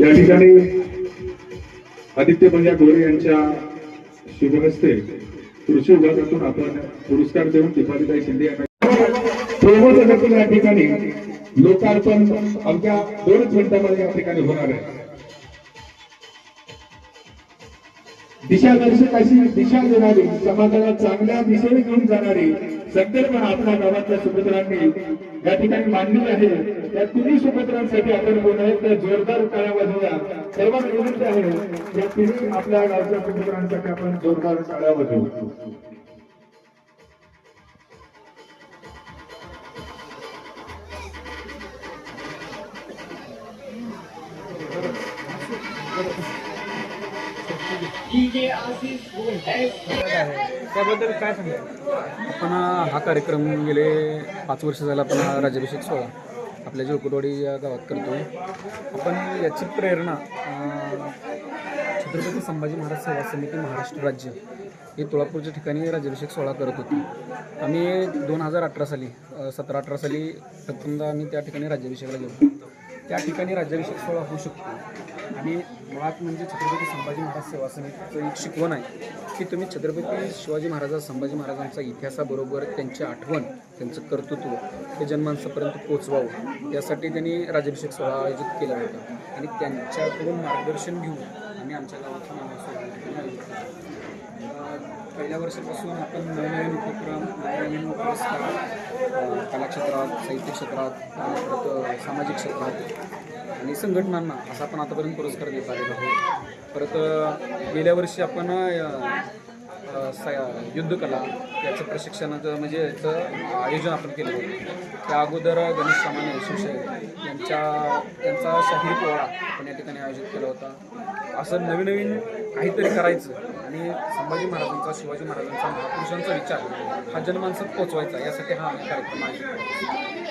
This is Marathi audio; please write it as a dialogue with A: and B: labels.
A: या ठिकाणी आदित्य पंजा गोरे यांच्या शुभहस्ते कृषी विभागातून आपण पुरस्कार देऊन दीपालीताई शिंदे यांना या ठिकाणी लोकार्पण अवघ्या दोनच मिनिटांमध्ये या ठिकाणी होणार आहे. दिशादर्शक अशी दिशा देणारी समाजाला चांगल्या दिशेने घेऊन जाणारी संकल्पना आपल्या गावातल्या सुपुत्रांनी या ठिकाणी मांडली आहे. त्या तिन्ही सुपुत्रांसाठी आपण बोलत त्या जोरदार टाळ्या वाजवूया सर्वांना विनंती आहे या तिन्ही आपल्या गावच्या सुपुत्रांसाठी आपण जोरदार टाळ्या वाजवू
B: त्याबद्दल काय सांगाल? आपण हा कार्यक्रम गेले पाच वर्ष झाला आपण हा राज्याभिषेक सोहळा आपल्या जोकुटवाडी या गावात करतो आपण याची प्रेरणा छत्रपती संभाजी महाराज सेवा समिती महाराष्ट्र राज्य हे तुळापूरच्या ठिकाणी राज्याभिषेक सोहळा करत होती. आम्ही दोन हजार अठरा साली सतरा अठरा साली प्रथमदा आम्ही त्या ठिकाणी राज्याभिषेकाला गेलो. त्या ठिकाणी राज्याभिषेक सोहळा होऊ शकतो. आणि मुळात म्हणजे छत्रपती संभाजी महाराज सेवा समितीचं एक शिकवण आहे की तुम्ही छत्रपती शिवाजी महाराजा संभाजी महाराजांचा इतिहासाबरोबर त्यांची आठवण त्यांचं कर्तृत्व हे जनमानसापर्यंत पोचवावं यासाठी त्यांनी राज्याभिषेक सोहळा आयोजित केला होता. आणि त्यांच्याकडून मार्गदर्शन घेऊन आम्ही आमच्या गावातून पहिल्या वर्षापासून आपण नवनवीन उपक्रम नवनवीन पुरस्कार क्षेत्रात साहित्य क्षेत्रात परत सामाजिक क्षेत्रात आणि संघटनांना असा आपण आतापर्यंत पुरस्कार देत आलेलो आहोत परत गेल्या वर्षी आपण युद्धकला याचं प्रशिक्षणाचं म्हणजे याचं आयोजन आपण केलं होतं. त्या अगोदर गणेश सामान्य शिवशाही यांच्या त्यांचा शाहीर पोवाडा आपण या ठिकाणी आयोजित केला होता. असं नवीन नवीन काहीतरी करायचं. आणि संभाजी महाराजांचा शिवाजी महाराजांचा महापुरुषांचा विचार हा जनमानसात पोचवायचा. यासाठी हा कार्यक्रम आयोजित